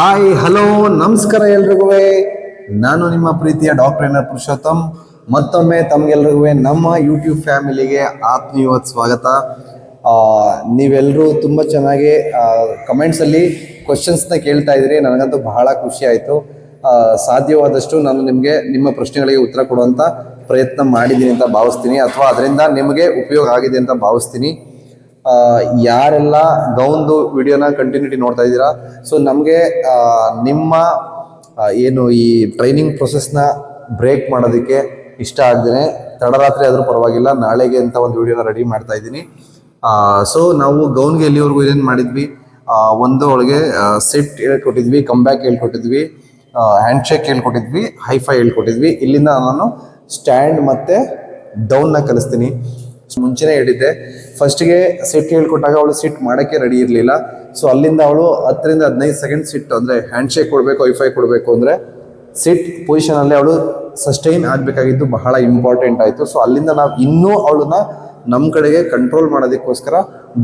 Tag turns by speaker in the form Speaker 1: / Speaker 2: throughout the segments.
Speaker 1: Hi, hello, ನಮಸ್ಕಾರ ಎಲ್ರಿಗೂ ನಾನು ನಿಮ್ಮ ಪ್ರೀತಿಯ ಡಾಕ್ಟರ್ ಎನ್ ಆರ್ ಪುರುಷೋತ್ತಮ್. ಮತ್ತೊಮ್ಮೆ ತಮ್ಗೆಲ್ರಿಗೂ ನಮ್ಮ ಯೂಟ್ಯೂಬ್ ಫ್ಯಾಮಿಲಿಗೆ ಆತ್ಮೀಯವಾದ ಸ್ವಾಗತ. ನೀವೆಲ್ಲರೂ ತುಂಬ ಚೆನ್ನಾಗಿ ಕಮೆಂಟ್ಸಲ್ಲಿ ಕ್ವಶನ್ಸ್ನ ಕೇಳ್ತಾ ಇದ್ರಿ. ನನಗಂತೂ ಬಹಳ ಖುಷಿ ಸಾಧ್ಯವಾದಷ್ಟು ನಾನು ನಿಮಗೆ, ನಿಮ್ಮ ಪ್ರಶ್ನೆಗಳಿಗೆ ಉತ್ತರ ಕೊಡುವಂಥ ಪ್ರಯತ್ನ ಮಾಡಿದ್ದೀನಿ ಅಂತ ಭಾವಿಸ್ತೀನಿ. ಅಥವಾ ಅದರಿಂದ ನಿಮಗೆ ಉಪಯೋಗ ಆಗಿದೆ ಅಂತ ಭಾವಿಸ್ತೀನಿ. ಯಾರೆಲ್ಲ ಗೌನ್ದು ವಿಡಿಯೋನ ಕಂಟಿನ್ಯೂಟಿ ನೋಡ್ತಾ ಇದ್ದೀರಾ? ಸೊ ನಮಗೆ ನಿಮ್ಮ ಏನು ಈ ಟ್ರೈನಿಂಗ್ ಪ್ರೊಸೆಸ್ನ ಬ್ರೇಕ್ ಮಾಡೋದಕ್ಕೆ ಇಷ್ಟ ಆಗದೇನೆ. ತಡರಾತ್ರಿ ಆದರೂ ಪರವಾಗಿಲ್ಲ, ನಾಳೆಗೆ ಅಂತ ಒಂದು ವಿಡಿಯೋನ ರೆಡಿ ಮಾಡ್ತಾ ಇದ್ದೀನಿ. ಸೊ ನಾವು ಗೌನ್ಗೆ ಎಲ್ಲಿವರೆಗೂ ಏನೇನು ಮಾಡಿದ್ವಿ? ಒಂದು ಒಳಗೆ ಸೆಟ್ ಹೇಳ್ಕೊಟ್ಟಿದ್ವಿ ಕಂಬ್ಯಾಕ್ ಹೇಳ್ಕೊಟ್ಟಿದ್ವಿ ಹ್ಯಾಂಡ್ ಶೇಕ್ ಹೇಳ್ಕೊಟ್ಟಿದ್ವಿ ಹೈಫೈ ಹೇಳ್ಕೊಟ್ಟಿದ್ವಿ. ಇಲ್ಲಿಂದ ನಾನು ಸ್ಟ್ಯಾಂಡ್ ಮತ್ತೆ ಡೌನ್ನ ಕಲಿಸ್ತೀನಿ. ಮುಂಚೆನೇ ಹೇಳಿದ್ದೆ. ಫಸ್ಟ್ಗೆ ಸಿಟ್ ಹೇಳ್ಕೊಟ್ಟಾಗ ಅವಳು ಸಿಟ್ ಮಾಡೋಕ್ಕೆ ರೆಡಿ ಇರಲಿಲ್ಲ. ಸೊ ಅಲ್ಲಿಂದ ಅವಳು ಹತ್ತರಿಂದ ಹದಿನೈದು ಸೆಕೆಂಡ್ ಸಿಟ್ ಅಂದರೆ ಹ್ಯಾಂಡ್ ಶೇಕ್ ಕೊಡಬೇಕು ವೈಫೈ ಕೊಡಬೇಕು ಅಂದರೆ ಸಿಟ್ ಪೊಸಿಷನಲ್ಲಿ ಅವಳು ಸಸ್ಟೈನ್ ಆಗಬೇಕಾಗಿದ್ದು ಬಹಳ ಇಂಪಾರ್ಟೆಂಟ್ ಆಯಿತು. ಸೊ ಅಲ್ಲಿಂದ ನಾವು ಇನ್ನೂ ಅವಳನ್ನ ನಮ್ಮ ಕಡೆಗೆ ಕಂಟ್ರೋಲ್ ಮಾಡೋದಕ್ಕೋಸ್ಕರ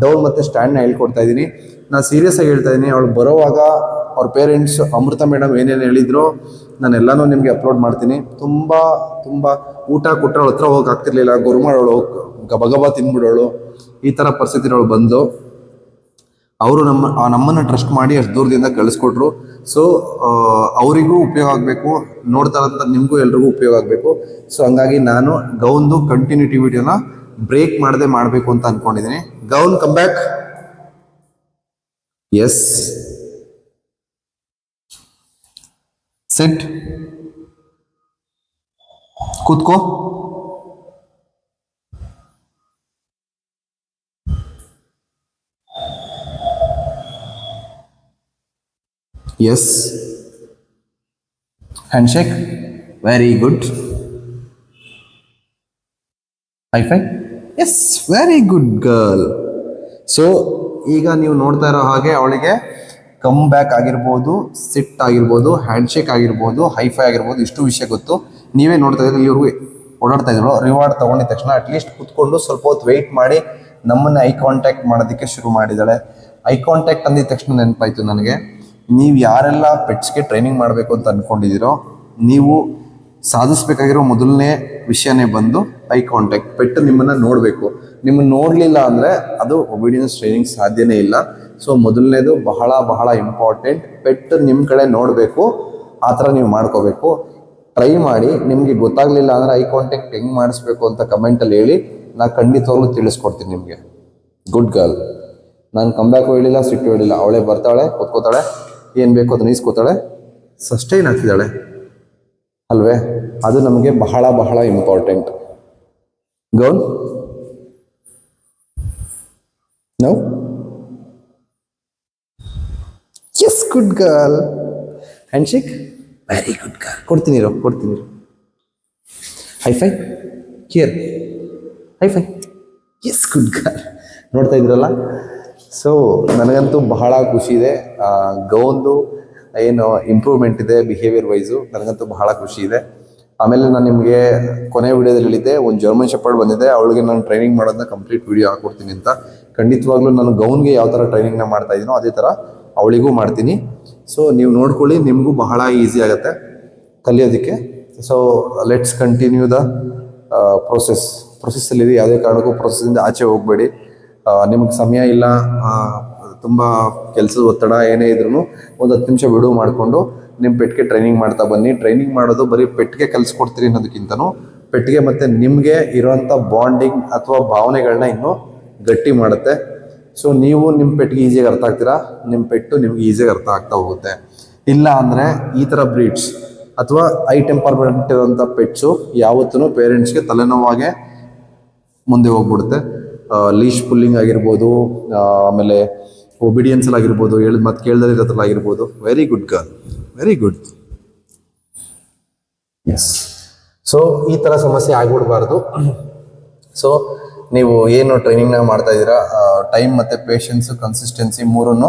Speaker 1: ಡೌನ್ ಮತ್ತು ಸ್ಟ್ಯಾಂಡ್ನ ಹೇಳ್ಕೊಡ್ತಾ ಇದ್ದೀನಿ. ನಾನು ಸೀರಿಯಸ್ ಆಗಿ ಹೇಳ್ತಾ ಇದ್ದೀನಿ, ಅವಳು ಬರೋವಾಗ ಅವ್ರ ಪೇರೆಂಟ್ಸ್ ಅಮೃತ ಮೇಡಮ್ ಏನೇನು ಹೇಳಿದ್ರು ನಾನು ಎಲ್ಲನೂ ನಿಮಗೆ ಅಪ್ಲೋಡ್ ಮಾಡ್ತೀನಿ. ತುಂಬ ತುಂಬ ಊಟ ಕೊಟ್ಟರೆ ಅವಳ ಹತ್ರ ಹೋಗಕ್ಕೆ ಆಗ್ತಿರ್ಲಿಲ್ಲ ಗೊರ್ಮಾಡೋಳು ಗಬಗಬ ಗಬ ತಿನ್ಬಿಡೋಳು. ಈ ಥರ ಪರಿಸ್ಥಿತಿಗಳು ಬಂದು ಅವರು ನಮ್ಮ ನಮ್ಮನ್ನ ಟ್ರಸ್ಟ್ ಮಾಡಿ ಅಷ್ಟು ದೂರದಿಂದ ಕಳಿಸ್ಕೊಟ್ರು ಸೊ ಅವರಿಗೂ ಉಪಯೋಗ ಆಗಬೇಕು. ನೋಡ್ತಾ ಇರೋಂಥ ನಿಮಗೂ ಎಲ್ರಿಗೂ ಉಪಯೋಗ ಆಗಬೇಕು. ಸೊ ಹಂಗಾಗಿ ನಾನು ಗೌನ್ದು ಕಂಟಿನ್ಯೂಟಿ ವಿಡಿಯೋನ ಬ್ರೇಕ್ ಮಾಡದೆ ಮಾಡಬೇಕು ಅಂತ ಅನ್ಕೊಂಡಿದ್ದೀನಿ down come back yes set ಕೂತ್ಕೋ. Yes hand shake very good high five yes very good girl so ಈಗ ನೀವು ನೋಡ್ತಾ ಇರೋ ಹಾಗೆ ಅವಳಿಗೆ ಕಮ್ ಬ್ಯಾಕ್ ಆಗಿರ್ಬೋದು ಸಿಟ್ ಆಗಿರ್ಬೋದು ಹ್ಯಾಂಡ್ ಶೇಕ್ ಆಗಿರ್ಬೋದು ಹೈಫೈ ಆಗಿರ್ಬೋದು, ಇಷ್ಟು ವಿಷಯ ಗೊತ್ತು. ನೀವೇ ನೋಡ್ತಾ ಇದ್ರೆ ಇವರು ಓಡಾಡ್ತಾ ಇದ್ರು. ರಿವಾರ್ಡ್ ತಗೊಂಡಿದ ತಕ್ಷಣ ಅಟ್ಲೀಸ್ಟ್ ಕುತ್ಕೊಂಡು ಸ್ವಲ್ಪ ಹೊತ್ತು ವೆಯ್ಟ್ ಮಾಡಿ ನಮ್ಮನ್ನ ಐ ಕಾಂಟ್ಯಾಕ್ಟ್ ಮಾಡೋದಕ್ಕೆ ಶುರು ಮಾಡಿದಾಳೆ ಐ ಕಾಂಟ್ಯಾಕ್ಟ್ ಅಂದಿದ ತಕ್ಷಣ ನೆನಪಾಯ್ತು ನನಗೆ. ನೀವು ಯಾರೆಲ್ಲ ಪೆಟ್ಸ್ಗೆ ಟ್ರೈನಿಂಗ್ ಮಾಡಬೇಕು ಅಂತ ಅಂದ್ಕೊಂಡಿದ್ದೀರೋ ನೀವು ಸಾಧಿಸ್ಬೇಕಾಗಿರೋ ಮೊದಲನೇ ವಿಷಯನೇ ಬಂದು ಐ ಕಾಂಟ್ಯಾಕ್ಟ್ ಪೆಟ್ಟು ನಿಮ್ಮನ್ನು ನೋಡಬೇಕು. ನಿಮ್ಮನ್ನು ನೋಡಲಿಲ್ಲ ಅಂದರೆ ಅದು ಒಬಿಡಿಯನ್ಸ್ ಟ್ರೈನಿಂಗ್ ಸಾಧ್ಯನೇ ಇಲ್ಲ. ಸೊ ಮೊದಲನೇದು ಬಹಳ ಬಹಳ ಇಂಪಾರ್ಟೆಂಟ್ ಪೆಟ್ಟು ನಿಮ್ಮ ಕಡೆ ನೋಡಬೇಕು, ಆ ಥರ ನೀವು ಮಾಡ್ಕೋಬೇಕು. ಟ್ರೈ ಮಾಡಿ, ನಿಮಗೆ ಗೊತ್ತಾಗಲಿಲ್ಲ ಅಂದರೆ ಐ ಕಾಂಟ್ಯಾಕ್ಟ್ ಹೆಂಗೆ ಮಾಡಿಸ್ಬೇಕು ಅಂತ ಕಮೆಂಟಲ್ಲಿ ಹೇಳಿ ನಾನು ಖಂಡಿತವಾಗ್ಲೂ ತಿಳಿಸ್ಕೊಡ್ತೀನಿ ನಿಮಗೆ. ಗುಡ್ ಗರ್ಲ್ ನಾನು ಕಂಬ್ಯಾಕು ಹೇಳಿಲ್ಲ ಸಿಟ್ಟು ಹೇಳಿಲ್ಲ ಅವಳೇ ಬರ್ತಾಳೆ, ಕೂತ್ಕೋತಾಳೆ. ಏನು ಬೇಕು ಅದನ್ನ ಈಸ್ಕೋತಾಳೆ? ಸಸ್ಟೈನ್ ಆಗ್ತಿದ್ದಾಳೆ. ಅಲ್ವೇ? ಅದು ನಮಗೆ ಬಹಳ ಬಹಳ important down now yes good girl hand shake very good girl ಕೊಡ್ತೀನಿ ರೋ ಕೊಡ್ತೀನಿ five high five care high five yes good girl ನೋಡ್ತಾ ಇದ್ರಲ್ಲ? ಸೊ ನನಗಂತೂ ಬಹಳ ಖುಷಿ ಇದೆ. ಗೌಂದು ಏನು ಇಂಪ್ರೂವ್ಮೆಂಟ್ ಇದೆ ಬಿಹೇವಿಯರ್ ವೈಸು ನನಗಂತೂ ಬಹಳ ಖುಷಿ ಇದೆ. ಆಮೇಲೆ ನಾನು ನಿಮಗೆ ಕೊನೆ ವಿಡಿಯೋದಲ್ಲಿ ಹೇಳಿದ್ದೆ, ಒಂದು ಜರ್ಮನ್ ಶೆಪರ್ಡ್ ಬಂದಿದೆ, ಅವಳಿಗೆ ನಾನು ಟ್ರೈನಿಂಗ್ ಮಾಡೋದನ್ನ ಕಂಪ್ಲೀಟ್ ವಿಡಿಯೋ ಹಾಕೊಡ್ತೀನಿ ಅಂತ. ಖಂಡಿತವಾಗ್ಲೂ ನಾನು ಗೌನ್ಗೆ ಯಾವ ಥರ ಟ್ರೈನಿಂಗ್ನ ಮಾಡ್ತಾ ಇದ್ದೀನೋ ಅದೇ ಥರ ಅವಳಿಗೂ ಮಾಡ್ತೀನಿ. ಸೊ ನೀವು ನೋಡ್ಕೊಳ್ಳಿ, ನಿಮಗೂ ಬಹಳ ಈಸಿ ಆಗುತ್ತೆ ಕಲಿಯೋದಕ್ಕೆ. So let's continue the process ಪ್ರೊಸೆಸ್ಸಲ್ಲಿ ಯಾವುದೇ ಕಾರಣಕ್ಕೂ ಪ್ರೊಸೆಸ್ಸಿಂದ ಆಚೆ ಹೋಗಬೇಡಿ. ನಿಮಗೆ ಸಮಯ ಇಲ್ಲ ತುಂಬ ಕೆಲಸದ ಒತ್ತಡ ಏನೇ ಇದ್ರೂ ಒಂದು ಹತ್ತು ನಿಮಿಷ ಬಿಡುವು ಮಾಡಿಕೊಂಡು ನಿಮ್ಮ ಪೆಟ್ಟಿಗೆ ಟ್ರೈನಿಂಗ್ ಮಾಡ್ತಾ ಬನ್ನಿ. ಟ್ರೈನಿಂಗ್ ಮಾಡೋದು ಬರೀ ಪೆಟ್ಟಿಗೆ ಕಲಿಸ್ಕೊಡ್ತೀರಿ ಅನ್ನೋದಕ್ಕಿಂತನೂ ಪೆಟ್ಟಿಗೆ ಮತ್ತು ನಿಮಗೆ ಇರೋವಂಥ ಬಾಂಡಿಂಗ್ ಅಥವಾ ಭಾವನೆಗಳನ್ನ ಇನ್ನೂ ಗಟ್ಟಿ ಮಾಡುತ್ತೆ. ಸೊ ನೀವು ನಿಮ್ಮ ಪೆಟ್ಟಿಗೆ ಈಸಿಯಾಗಿ ಅರ್ಥ ಆಗ್ತೀರಾ? ನಿಮ್ಮ ಪೆಟ್ಟು ನಿಮ್ಗೆ ಈಸಿಯಾಗಿ ಅರ್ಥ ಆಗ್ತಾ ಹೋಗುತ್ತೆ. ಇಲ್ಲ ಅಂದರೆ ಈ ಥರ ಬ್ರೀಡ್ಸ್ ಅಥವಾ ಐ ಟೆಂಪರ್ಮೆಂಟ್ ಇರೋಂಥ ಪೆಟ್ಸು ಯಾವತ್ತೂ ಪೇರೆಂಟ್ಸ್ಗೆ ತಲೆನೋವಾಗೆ ಮುಂದೆ ಹೋಗ್ಬಿಡುತ್ತೆ. ಲೀಶ್ ಪುಲ್ಲಿಂಗ್ ಆಗಿರ್ಬೋದು ಆಮೇಲೆ ಒಬಿಡಿಯನ್ಸ್ ಆಗಿರ್ಬೋದು ಹೇಳಿದ ಮತ್ತೆ ಕೇಳ್ದಲ್ಲಿರೋದ್ರಲ್ಲಿ ಆಗಿರ್ಬೋದು. Very good girl very good yes so ಈ ಥರ ಸಮಸ್ಯೆ ಆಗ್ಬಿಡ್ಬಾರ್ದು. ಸೊ ನೀವು ಏನು ಟ್ರೈನಿಂಗ್ನ ಮಾಡ್ತಾ ಇದ್ದೀರಾ ಟೈಮ್ ಮತ್ತು ಪೇಷನ್ಸ್ ಕನ್ಸಿಸ್ಟೆನ್ಸಿ ಮೂರನ್ನು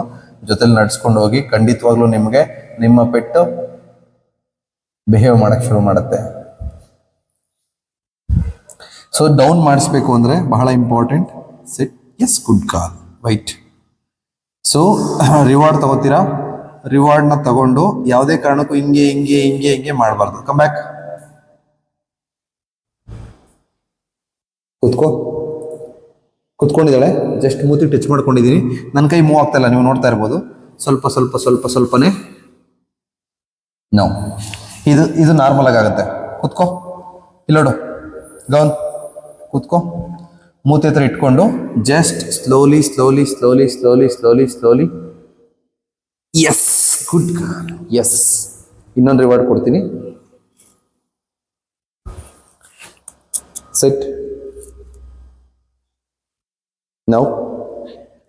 Speaker 1: ಜೊತೆಲಿ ನಡ್ಸ್ಕೊಂಡು ಹೋಗಿ ಖಂಡಿತವಾಗ್ಲೂ ನಿಮಗೆ ನಿಮ್ಮ ಪೆಟ್ಟು ಬಿಹೇವ್ ಮಾಡೋಕ್ಕೆ ಶುರು ಮಾಡುತ್ತೆ. ಸೊ ಡೌನ್ ಮಾಡಿಸ್ಬೇಕು ಅಂದರೆ ಬಹಳ important set yes good call wait so reward ತಗೋತೀರಾ? ರಿವಾರ್ಡ್ನ ತಗೊಂಡು ಯಾವುದೇ ಕಾರಣಕ್ಕೂ ಹಿಂಗೆ ಹಿಂಗೆ ಹಿಂಗೆ ಹಿಂಗೆ ಮಾಡಬಾರ್ದು. ಕಮ್ ಬ್ಯಾಕ್ ಕುತ್ಕೋ. ಕುತ್ಕೊಂಡಿದ್ದಾಳೆ. ಜಸ್ಟ್ ಮೂತಿ ಟಚ್ ಮಾಡ್ಕೊಂಡಿದ್ದೀನಿ ನನ್ನ ಕೈ ಮೂವ್ ಆಗ್ತಾ ಇಲ್ಲ. ನೀವು ನೋಡ್ತಾ ಇರ್ಬೋದು. ಸ್ವಲ್ಪ ಸ್ವಲ್ಪ ಸ್ವಲ್ಪ, ಸ್ವಲ್ಪನೇ. ನೋ ಇದು ಇದು ನಾರ್ಮಲ್ ಆಗಿ ಆಗುತ್ತೆ. ಕುತ್ಕೋ. ಇಲ್ಲೋಡು. ಗೌನ್ ಕುತ್ಕೋ. ಮೂತಿ ಹತ್ರ ಇಟ್ಕೊಂಡು just slowly slowly slowly slowly slowly slowly yes good yes ಇನ್ನೊಂದು ರಿವಾರ್ಡ್ ಕೊಡ್ತೀನಿ. Set now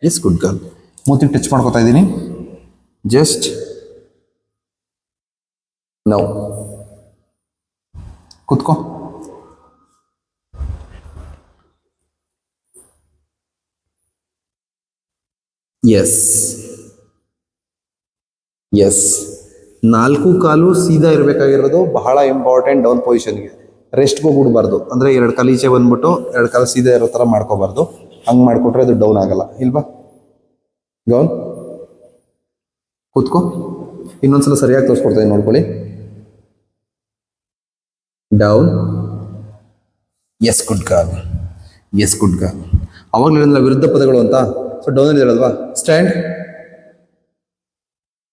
Speaker 1: yes good girl ಮೂತಿ ಟಚ್ ಮಾಡ್ಕೊತಾ ಇದ್ದೀನಿ. ಜಸ್ಟ್ ನೌ ಕುತ್ಕೋ. ಎಸ್ ಎಸ್ ನಾಲ್ಕು ಕಾಲು ಸೀದಾ ಇರಬೇಕಾಗಿರೋದು ಬಹಳ ಇಂಪಾರ್ಟೆಂಟ್ ಡೌನ್ ಪೊಸಿಷನ್ಗೆ ರೆಸ್ಟ್ ಹೋಗ್ಬಿಡ್ಬಾರ್ದು ಅಂದರೆ ಎರಡು ಕಾಲು ಈಚೆ ಬಂದ್ಬಿಟ್ಟು ಎರಡು ಕಾಲು ಸೀದಾ ಇರೋ ಥರ ಮಾಡ್ಕೋಬಾರ್ದು. ಹಂಗೆ ಮಾಡಿಕೊಟ್ರೆ ಅದು ಡೌನ್ ಆಗಲ್ಲ. ಇಲ್ವಾ? ಡೌನ್ ಕೂತ್ಕೋ. ಇನ್ನೊಂದ್ಸಲ ಸರಿಯಾಗಿ ತೋರಿಸ್ಕೊಡ್ತೀನಿ ನೋಡ್ಕೊಳ್ಳಿ. Down yes good girl yes good girl ಅವಾಗಲೇ ವಿರುದ್ಧ ಪದಗಳು ಅಂತ? ಸೊ ಡೌನ್ ಇದಿರಲ್ವಾ ಸ್ಟ್ಯಾಂಡ್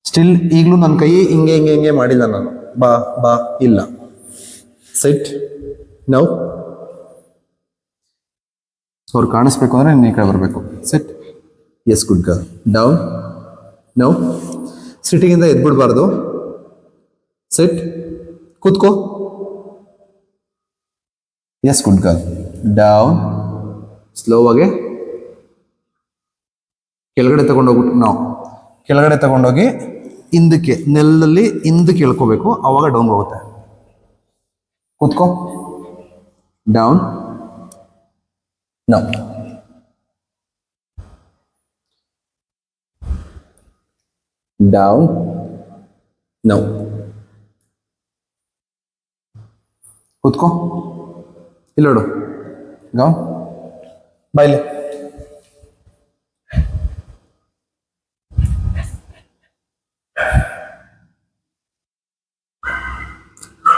Speaker 1: ಸ್ಟಿಲ್ ಈಗಲೂ ನನ್ನ ಕೈ ಹಿಂಗೆ ಹಿಂಗೆ ಹಿಂಗೆ ಮಾಡಿಲ್ಲ ನಾನು. ಬಾ ಬಾ, ಇಲ್ಲ. ಸೆಟ್ ನೌ ಅವ್ರು ಕಾಣಿಸ್ಬೇಕು ಅಂದ್ರೆ ನೀನು ಕಡೆ ಬರಬೇಕು. Set yes good girl down now ಸಿಟ್ಟಿಗಿಂದ ಎದ್ಬಿಡ್ಬಾರ್ದು. ಸೆಟ್ ಕೂತ್ಕೋ. ಎಸ್ ಗುಡ್ ಗರ್ ಡೌನ್ ಸ್ಲೋವಾಗೆ ಕೆಳಗಡೆ ತಗೊಂಡೋಗ್ಬಿಟ್ಟು ನಾವು ಕೆಳಗಡೆ ತಗೊಂಡೋಗಿ ಹಿಂದಕ್ಕೆ, ನೆಲದಲ್ಲಿ ಹಿಂದಕ್ಕೆ ಇಳ್ಕೋಬೇಕು ಅವಾಗ ಡೌನ್ ಹೋಗುತ್ತೆ. ಕೂತ್ಕೋ. ಡೌನ್ ನೋ ಡೌನ್ ನೌ ಕೂತ್ಕೋ. ಇಲ್ಲೋಡು ಗೌನ್ ಬಾಯ್ಲಿ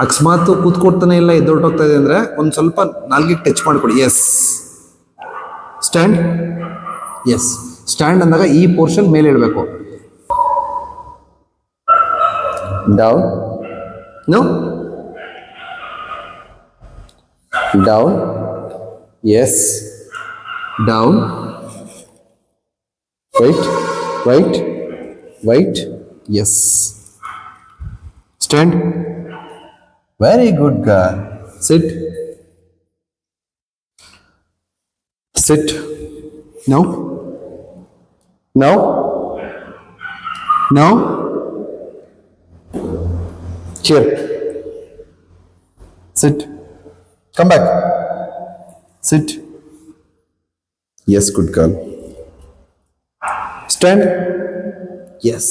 Speaker 1: ಅಕಸ್ಮಾತ್ ಕೂತ್ಕೊಡ್ತಾನೆ ಇಲ್ಲ ಎದ್ದೊಟ್ಟೋಗ್ತಾ ಇದೆ ಅಂದ್ರೆ ಒಂದು ಸ್ವಲ್ಪ ನಾಲ್ಗಿಗೆ ಟಚ್ ಮಾಡ್ಕೊಡಿ. ಎಸ್ ಸ್ಟ್ಯಾಂಡ್ ಎಸ್ ಸ್ಟ್ಯಾಂಡ್ ಅಂದಾಗ ಈ ಪೋರ್ಷನ್ ಮೇಲೆ ಇಡಬೇಕು. Down no down yes down wait wait wait yes stand Very good girl. Sit. Sit. No. No. No. Chair. Sit. Come back. Sit. Yes, good girl. Stand. Yes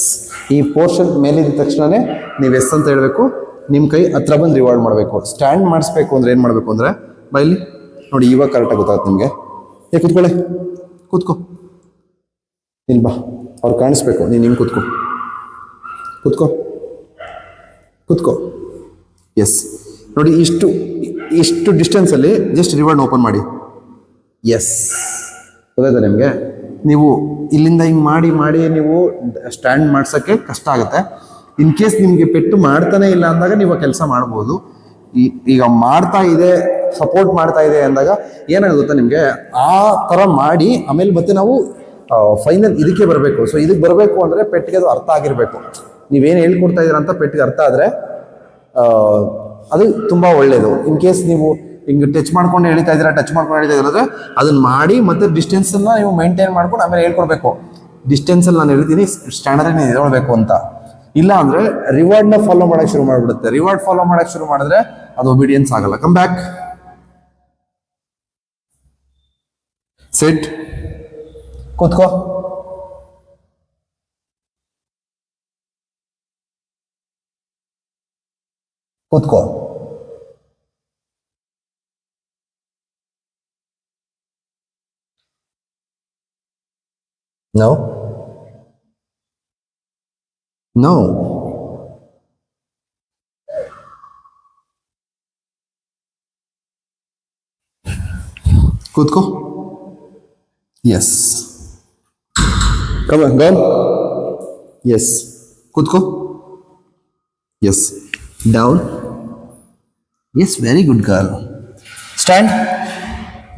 Speaker 1: ಈ portion ಮೇಲಿದ್ದ ತಕ್ಷಣನೇ ನೀವು S ಅಂತ ಹೇಳಬೇಕು ನಿಮ್ಮ ಕೈ ಹತ್ರ ಬಂದು ರಿವಾರ್ಡ್ ಮಾಡಬೇಕು. ಸ್ಟ್ಯಾಂಡ್ ಮಾಡಿಸ್ಬೇಕು ಅಂದ್ರೆ ಏನು ಮಾಡಬೇಕು ಅಂದರೆ ಬೈಲಿ ನೋಡಿ, ಇವಾಗ ಕರೆಕ್ಟಾಗಿ ಗೊತ್ತಾಗುತ್ತೆ ನಿಮಗೆ. ಏ, ಕೂತ್ಕೊಳ್ಳಿ. ಕೂತ್ಕೋ. ಇಲ್ಲಿ ಬಾ. ಅವ್ರು ಕಾಣಿಸ್ಬೇಕು. ನೀನು ಹಿಂಗೆ ಕೂತ್ಕೋ. ಕೂತ್ಕೋ. ಕೂತ್ಕೋ. ಎಸ್ ನೋಡಿ, ಇಷ್ಟು ಇಷ್ಟು ಡಿಸ್ಟೆನ್ಸಲ್ಲಿ ಜಸ್ಟ್ ರಿವಾರ್ಡ್ ಓಪನ್ ಮಾಡಿ. ಎಸ್ ಗೊತ್ತಾಯ್ತಾ ನಿಮಗೆ? ನೀವು ಇಲ್ಲಿಂದ ಹಿಂಗೆ ಮಾಡಿ ಮಾಡಿ ನೀವು ಸ್ಟ್ಯಾಂಡ್ ಮಾಡ್ಸೋಕ್ಕೆ ಕಷ್ಟ ಆಗುತ್ತೆ. ಇನ್ ಕೇಸ್ ನಿಮಗೆ ಪೆಟ್ಟು ಮಾಡ್ತಾನೆ ಇಲ್ಲ ಅಂದಾಗ ನೀವು ಕೆಲಸ ಮಾಡ್ಬೋದು. ಈಗ ಮಾಡ್ತಾ ಇದೆ ಸಪೋರ್ಟ್ ಮಾಡ್ತಾ ಇದೆ ಅಂದಾಗ ಏನಾಗುತ್ತೆ ಗೊತ್ತಾ ನಿಮಗೆ ಆ ಥರ ಮಾಡಿ ಆಮೇಲೆ ಮತ್ತೆ ನಾವು ಫೈನಲ್ ಇದಕ್ಕೆ ಬರಬೇಕು. ಸೊ ಇದಕ್ಕೆ ಬರಬೇಕು ಅಂದರೆ ಪೆಟ್ಟಿಗೆ ಅದು ಅರ್ಥ ಆಗಿರಬೇಕು. ನೀವೇನು ಹೇಳ್ಕೊಡ್ತಾ ಇದ್ದೀರ ಅಂತ ಪೆಟ್ಟಿಗೆ ಅರ್ಥ ಆದರೆ ಅದು ತುಂಬ ಒಳ್ಳೆಯದು ಇನ್ ಕೇಸ್ ನೀವು ಹಿಂಗೆ ಟಚ್ ಮಾಡ್ಕೊಂಡು ಹೇಳ್ತಾ ಇದ್ದೀರಾ ಟಚ್ ಮಾಡ್ಕೊಂಡು ಹೇಳ್ತಾ ಇದ್ರೆ ಅದನ್ನ ಮಾಡಿ ಮತ್ತೆ ಡಿಸ್ಟೆನ್ಸನ್ನು ನೀವು ಮೇಂಟೈನ್ ಮಾಡ್ಕೊಂಡು ಆಮೇಲೆ ಹೇಳ್ಕೊಡ್ಬೇಕು. ಡಿಸ್ಟೆನ್ಸಲ್ಲಿ ನಾನು ಹೇಳ್ತೀನಿ ಸ್ಟ್ಯಾಂಡರ್ಡ್ ನೀವು ಹೇಳ್ಬೇಕು ಅಂತ. ಇಲ್ಲ ಅಂದ್ರೆ ರಿವಾರ್ಡ್ನ ಫಾಲೋ ಮಾಡಕ್ಕೆ ಶುರು ಮಾಡ್ಬಿಡುತ್ತೆ. ರಿವಾರ್ಡ್ ಫಾಲೋ ಮಾಡಕ್ಕೆ ಶುರು ಮಾಡಿದ್ರೆ ಅದು ಒಬಿಡಿಯನ್ಸ್ ಆಗಲ್ಲ. ಕಮ್ ಬ್ಯಾಕ್ ಸೆಟ್ ಕೂತ್ಕೋ. ಕೂತ್ಕೋ. No. ನೋ ಕೂತ್ಕೋ ಎಸ್ ಕಮ ಗೌನ್ ಎಸ್ ಕೂತ್ಕೋ yes down yes very good girl stand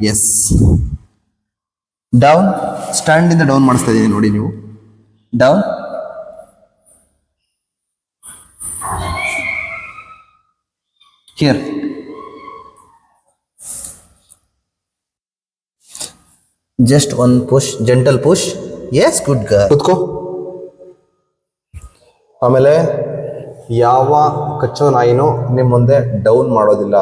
Speaker 1: yes down ಸ್ಟ್ಯಾಂಡಿಂದ down ಮಾಡಿಸ್ತಾ ಇದ್ದೀನಿ ನೋಡಿ ನೀವು. Down here Just one push, gentle push. Yes, good girl. ಕುತ್ಕೋ. ಆಮೇಲೆ ಯಾವ ಕಚ್ಚೋ ನಾಯಿನೂ ನಿಮ್ಮ ಮುಂದೆ ಡೌನ್ ಮಾಡೋದಿಲ್ಲ.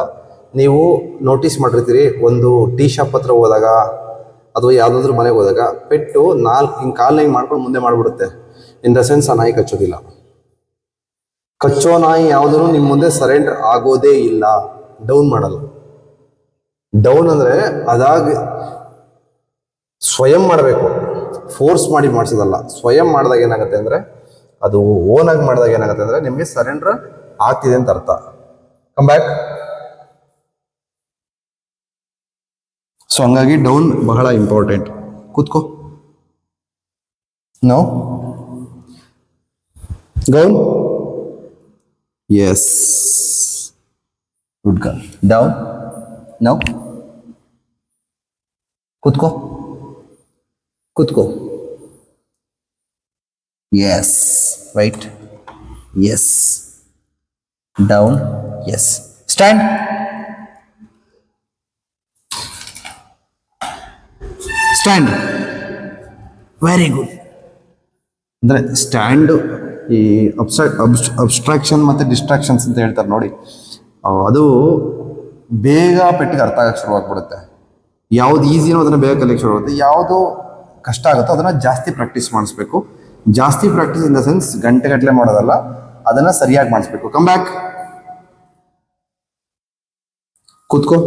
Speaker 1: ನೀವು ನೋಟಿಸ್ ಮಾಡಿರ್ತೀರಿ ಒಂದು ಟೀ ಶಾಪ್ ಹತ್ರ ಹೋದಾಗ ಅಥವಾ ಯಾವುದಾದ್ರೂ ಮನೆಗೆ ಹೋದಾಗ ಪೆಟ್ಟು ನಾಲ್ಕು ಹಿಂಗೆ ಕಾಲು ಹಿಂಗೆ ಮಾಡ್ಕೊಂಡು ಮುಂದೆ ಮಾಡಿಬಿಡುತ್ತೆ. ಇನ್ ದ ಸೆನ್ಸ್ ಆ ನಾಯಿ ಕಚ್ಚೋದಿಲ್ಲ. ಕಚ್ಚೋ ನಾಯಿ ಯಾವುದೂ ನಿಮ್ಮ ಮುಂದೆ ಸರೆಂಡರ್ ಆಗೋದೇ ಇಲ್ಲ. ಡೌನ್ ಮಾಡಲ್ಲ. ಡೌನ್ ಅಂದರೆ ಅದಾಗ ಸ್ವಯಂ ಮಾಡಬೇಕು. ಫೋರ್ಸ್ ಮಾಡಿ ಮಾಡಿಸೋದಲ್ಲ. ಸ್ವಯಂ ಮಾಡಿದಾಗ ಏನಾಗುತ್ತೆ ಅಂದರೆ ಅದು ಓನಾಗಿ ಮಾಡಿದಾಗ ಏನಾಗುತ್ತೆ ಅಂದರೆ ನಿಮಗೆ ಸರೆಂಡರ್ ಆಗ್ತಿದೆ ಅಂತ ಅರ್ಥ. ಕಮ್ ಬ್ಯಾಕ್ ಸೊ ಹಂಗಾಗಿ ಡೌನ್ ಬಹಳ ಇಂಪಾರ್ಟೆಂಟ್ ಕೂತ್ಕೋ. No down yes good girl down no ಕೂತ್ಕೋ ಕೂತ್ಕೋ yes right yes down yes stand stand very good ಅಂದರೆ ಸ್ಟ್ಯಾಂಡು ಈ ಅಬ್ಸ್ಟ್ರಾ ಅಬ್ಸ್ಟ್ರಾಕ್ಷನ್ ಮತ್ತು ಡಿಸ್ಟ್ರಾಕ್ಷನ್ಸ್ ಅಂತ ಹೇಳ್ತಾರೆ ನೋಡಿ. ಅದು ಬೇಗ ಪೆಟ್ಟಿಗೆ ಅರ್ಥ ಆಗಕ್ಕೆ ಶುರುವಾಗ್ಬಿಡುತ್ತೆ ಯಾವ್ದು ಈಸಿನೋ ಅದನ್ನು ಬೇಗ ಕಲಿಯಕ್ಕೆ ಶುರುವಾಗುತ್ತೆ ಯಾವುದು ಕಷ್ಟ ಆಗುತ್ತೋ ಅದನ್ನು ಜಾಸ್ತಿ ಪ್ರಾಕ್ಟೀಸ್ ಮಾಡಿಸ್ಬೇಕು. ಜಾಸ್ತಿ ಪ್ರಾಕ್ಟೀಸ್ ಇನ್ ದ ಸೆನ್ಸ್ ಗಂಟೆಗಟ್ಟಲೆ ಮಾಡೋದಲ್ಲ, ಅದನ್ನು ಸರಿಯಾಗಿ ಮಾಡಿಸ್ಬೇಕು. ಕಮ್ ಬ್ಯಾಕ್ ಕೂತ್ಕೋ.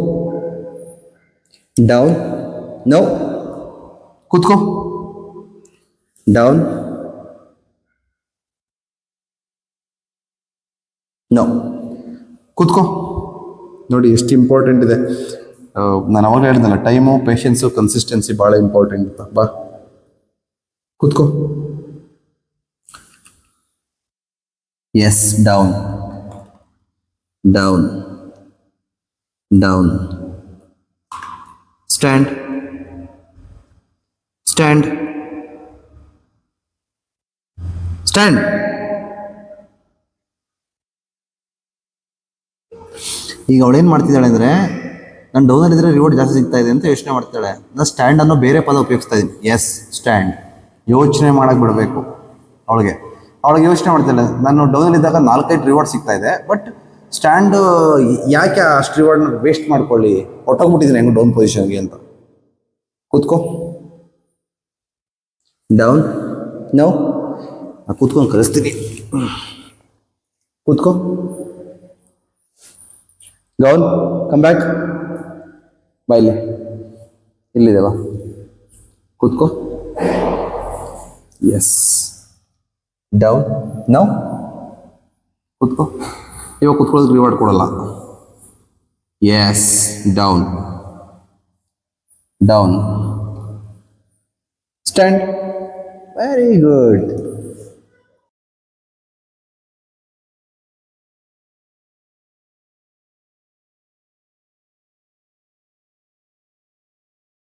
Speaker 1: ಡೌನ್ ನೋ ಕೂತ್ಕೋ. ಡೌನ್ ನೋ ಕೂತ್ಕೋ. ನೋಡಿ ಎಷ್ಟು ಇಂಪಾರ್ಟೆಂಟ್ ಇದೆ. ಆ, ನಾನು ಅವಾಗ ಹೇಳಿದ್ನಲ್ಲ ಟೈಮು ಪೇಷನ್ಸು ಕನ್ಸಿಸ್ಟೆನ್ಸಿ ಭಾಳ ಇಂಪಾರ್ಟೆಂಟ್ ಅಂತ. ಬಾ. ಕೂತ್ಕೋ. Yes down down down stand stand stand ಈಗ ಅವಳೇನು ಮಾಡ್ತಿದ್ದಾಳೆ ಅಂದರೆ ನಾನು ಡೌನಲ್ಲಿದ್ದರೆ ರಿವಾರ್ಡ್ ಜಾಸ್ತಿ ಸಿಗ್ತಾ ಇದೆ ಅಂತ ಯೋಚನೆ ಮಾಡ್ತಾಳೆ. ನಾನು ಸ್ಟ್ಯಾಂಡ್ ಅನ್ನೋ ಬೇರೆ ಪದ ಉಪಯೋಗಿಸ್ತಾ ಇದ್ದೀನಿ ಎಸ್ ಸ್ಟ್ಯಾಂಡ್ ಯೋಚನೆ ಮಾಡಕ್ಕೆ ಬಿಡಬೇಕು ಅವಳಿಗೆ. ಅವಳಿಗೆ ಯೋಚನೆ ಮಾಡ್ತಾಳೆ ನಾನು ಡೌನಲ್ಲಿದ್ದಾಗ ನಾಲ್ಕೈದು ರಿವಾರ್ಡ್ ಸಿಗ್ತಾ ಇದೆ ಬಟ್ ಸ್ಟ್ಯಾಂಡ್ ಯಾಕೆ ಅಷ್ಟು ರಿವಾರ್ಡ್ನ ವೇಸ್ಟ್ ಮಾಡ್ಕೊಳ್ಳಿ? ಹೊಟ್ಟೋಗ್ಬಿಟ್ಟಿದ್ದೀನಿ ಹೆಂಗೆ ಡೌನ್ ಪೊಸಿಷನ್ಗೆ ಅಂತ. ಕೂತ್ಕೋ. ಡೌನ್ ನೋ ಕೂತ್ಕೊಂಡು ಕಲಿಸ್ತೀನಿ ಕೂತ್ಕೋ. ಗೌನ್ ಕಮ್ ಬ್ಯಾಕ್ ಬಾ ಇಲ್ಲಿ ಇಲ್ಲಿದೆ ಕೂತ್ಕೋ. ಎಸ್ ಡೌನ್ ನೌ ಕೂತ್ಕೋ. ಇವಾಗ ಕೂತ್ಕೊಳ್ಳೋದು ರಿವಾರ್ಡ್ ಕೊಡಲ್ಲ. Yes down down stand very good